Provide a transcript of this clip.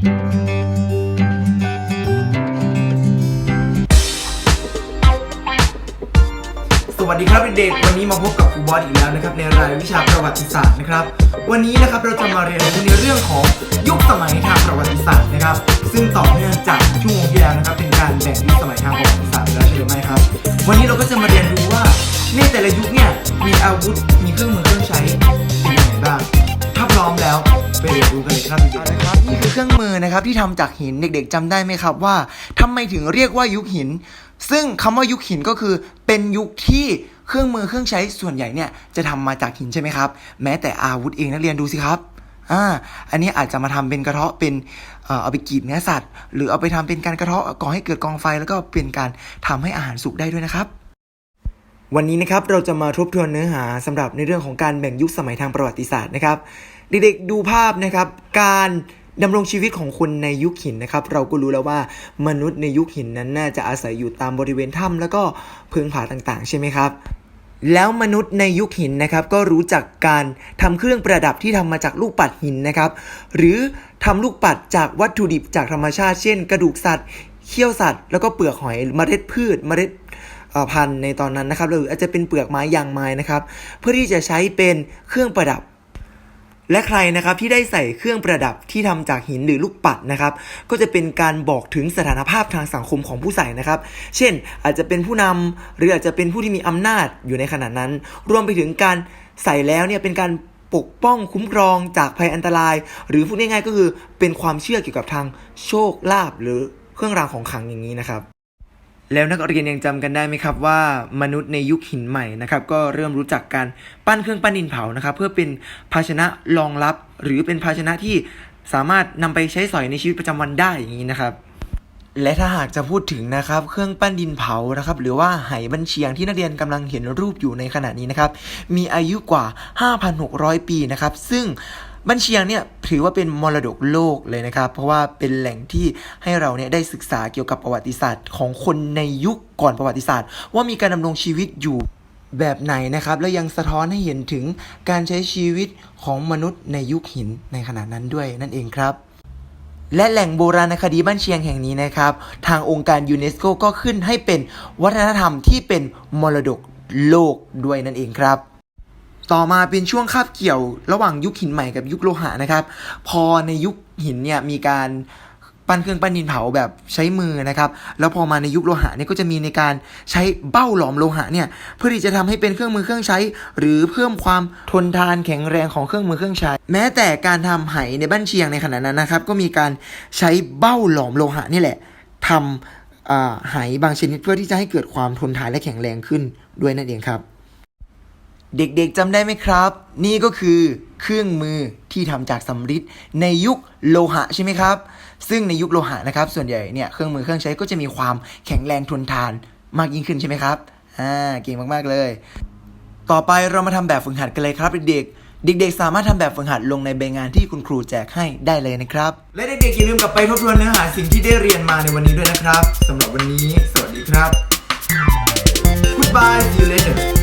สวัสดีครับเด็กๆวันนี้มาพบกับครูบอสอีกแล้วนะครับในรายวิชาประวัติศาสตร์นะครับ วันนี้นะครับเราจะมาเรียนรู้ในเรื่องของยุคสมัยทางประวัติศาสตร์นะครับ ซึ่งต่อเนื่องจากช่วงที่แล้วนะครับ เป็นการแบ่งยุคสมัยทางประวัติศาสตร์แล้วใช่หรือไม่ครับ วันนี้เราก็จะมาเรียนรู้ว่าในแต่ละยุคเนี่ยมีอาวุธมีเครื่องมือเครื่องใช้ ไปเรียนรู้กันเลยครับเด็กๆนะครับนี่คือเครื่องมือนะครับที่ทำจากหินเด็กๆจำได้ไหมครับว่าทำไมถึงเรียกว่ายุคหิน ซึ่งคำว่ายุคหินก็คือเป็นยุคที่เครื่องมือเครื่องใช้ส่วนใหญ่เนี่ยจะทำมาจากหินใช่ไหมครับ แม้แต่อาวุธเองนักเรียนดูสิครับอ่าอันนี้อาจจะมาทำเป็นกระเทาะเป็นเอ่อเอาไปกรีดเนื้อสัตว์ หรือเอาไปทำเป็นการกระเทาะก่อให้เกิดกองไฟแล้วก็เป็นการทำให้อาหารสุกได้ด้วยนะครับวันนี้นะครับเราจะมาทบทวนเนื้อหาสำหรับในเรื่องของการแบ่งยุคสมัยทางประวัติศาสตร์นะครับ เด็กๆดูภาพนะครับ การดำรงชีวิตของคนในยุคหินนะครับ เราก็รู้แล้วว่ามนุษย์ในยุคหินนั้นน่าจะอาศัยอยู่ตามบริเวณถ้ำแล้วก็เพิงผาต่างๆ ใช่ไหมครับ แล้วมนุษย์ในยุคหินนะครับ ก็รู้จักการทำเครื่องประดับที่ทำมาจากลูกปัดหินนะครับ หรือทำลูกปัดจากวัตถุดิบจากธรรมชาติ เช่น กระดูกสัตว์เขี้ยวสัตว์ แล้วก็เปลือกหอยเมล็ดพืชเมล็ดพันธุ์ในตอนนั้นนะครับหรืออาจจะเป็นเปลือกไม้ยางไม้นะครับ เพื่อที่จะใช้เป็นเครื่องประดับ และใครนะครับที่ได้ใส่เครื่องประดับที่ทำจากหินหรือลูกปัดนะครับ ก็จะเป็นการบอกถึงสถานภาพทางสังคมของผู้ใส่นะครับ เช่น อาจจะเป็นผู้นำหรืออาจจะเป็นผู้ที่มีอำนาจอยู่ในขณะนั้น รวมไปถึงการใส่แล้วเนี่ยเป็นการปกป้องคุ้มครองจากภัยอันตราย หรือพูดง่ายๆก็คือเป็นความเชื่อเกี่ยวกับทางโชคลาภหรือเครื่องรางของขลังอย่างนี้นะครับ แล้วนักเรียนยังจำกันได้ไหมครับว่ามนุษย์ในยุคหินใหม่นะครับก็เริ่มรู้จักการปั้นเครื่องปั้นดินเผานะครับเพื่อเป็นภาชนะรองรับ หรือเป็นภาชนะที่สามารถนำไปใช้สอยในชีวิตประจำวันได้อย่างนี้นะครับ และถ้าหากจะพูดถึงนะครับเครื่องปั้นดินเผานะครับหรือว่าไหบันเชียงที่นักเรียนกำลังเห็นรูปอยู่ในขณะนี้นะครับมีอายุกว่า 5,600 ปีนะครับซึ่ง บันเชียงเนี่ยถือว่าเป็นมรดกโลกเลยนะครับ เพราะว่าเป็นแหล่งที่ให้เราเนี่ยได้ศึกษาเกี่ยวกับประวัติศาสตร์ของคนในยุคก่อนประวัติศาสตร์ ว่ามีการดำรงชีวิตอยู่แบบไหนนะครับ และยังสะท้อนให้เห็นถึงการใช้ชีวิตของมนุษย์ในยุคหินในขณะนั้นด้วยนั่นเองครับและแหล่งโบราณคดีบ้านเชียงแห่งนี้นะครับ ทางองค์การยูเนสโกก็ขึ้นให้เป็นวัฒนธรรมที่เป็นมรดกโลกด้วยนั่นเองครับ ต่อมาเป็นช่วงคาบเกี่ยวระหว่างยุคหินใหม่กับยุคโลหะนะครับ พอในยุคหินเนี่ยมีการปั้นเครื่องปั้นดินเผาแบบใช้มือนะครับ แล้วพอมาในยุคโลหะเนี่ยก็จะมีในการใช้เบ้าหลอมโลหะเนี่ยเพื่อที่จะทำให้เป็นเครื่องมือเครื่องใช้ หรือเพิ่มความทนทานแข็งแรงของเครื่องมือเครื่องใช้ แม้แต่การทำไหในบ้านเชียงในขณะนั้นนะครับ ก็มีการใช้เบ้าหลอมโลหะนี่แหละทำไหบางชนิดเพื่อที่จะให้เกิดความทนทานและแข็งแรงขึ้นด้วยนั่นเองครับ เด็กๆจำได้ไหมครับ นี่ก็คือเครื่องมือที่ทำจากสำริดในยุคโลหะใช่ไหมครับ ซึ่งในยุคโลหะนะครับ ส่วนใหญ่เนี่ยเครื่องมือเครื่องใช้ก็จะมีความแข็งแรงทนทานมากยิ่งขึ้นใช่ไหมครับอ่าเก่งมากๆเลย ต่อไปเรามาทำแบบฝึกหัดกันเลยครับเด็กๆเด็กๆ สามารถทำแบบฝึกหัดลงในใบงานที่คุณครูแจกให้ได้เลยนะครับ และเด็กๆอย่าลืมกลับไปทบทวนเนื้อหาสิ่งที่ได้เรียนมาในวันนี้ด้วยนะครับสำหรับวันนี้ สวัสดีครับ Goodbye see you later